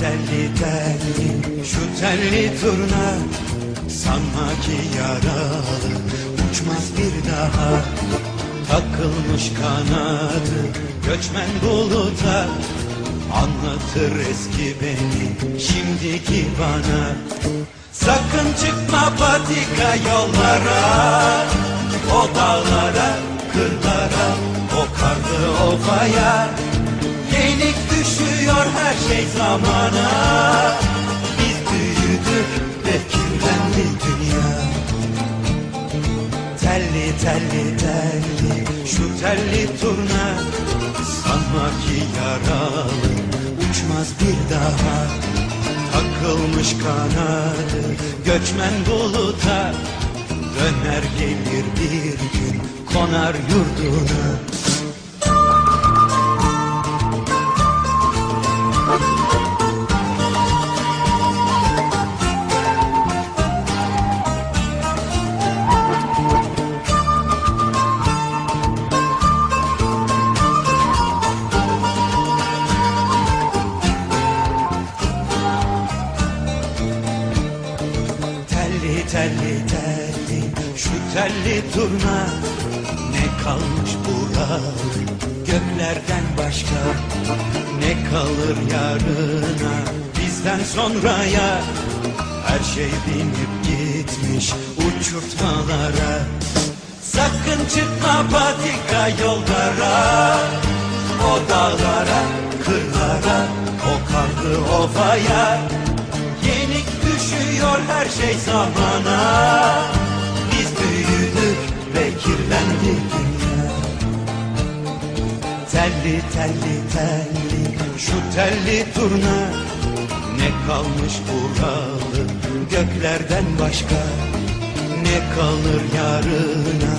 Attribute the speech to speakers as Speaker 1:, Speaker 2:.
Speaker 1: telli telli şu telli turna Sanma ki yaralı. Uçmaz bir daha Takılmış kanadı. Göçmen buluta Anlatır eski beni şimdiki bana. Sakın çıkma patika yollara O dağlara, kırlara, o karlı ovaya şey zamana. Biz büyüdük ve kirlendi dünya. Telli telli telli şu telli turna. Sanma ki yaralı uçmaz bir daha. Takılmış kanadı göçmen buluta. Döner gelir bir gün konar yurduna Telli telli şu telli turna. Ne kalmış burada? Göklerden başka Ne kalır yarına? Bizden sonraya Her şey binip gitmiş uçurtmalara. Sakın çıkma patika yollara O dağlara, kırlara, o karlı ovaya. Yenik düşüyor her şey zamana. Biz büyüdük ve kirlendi dünya Telli telli telli şu telli turna. Ne kalmış buralı göklerden başka? Ne kalır yarına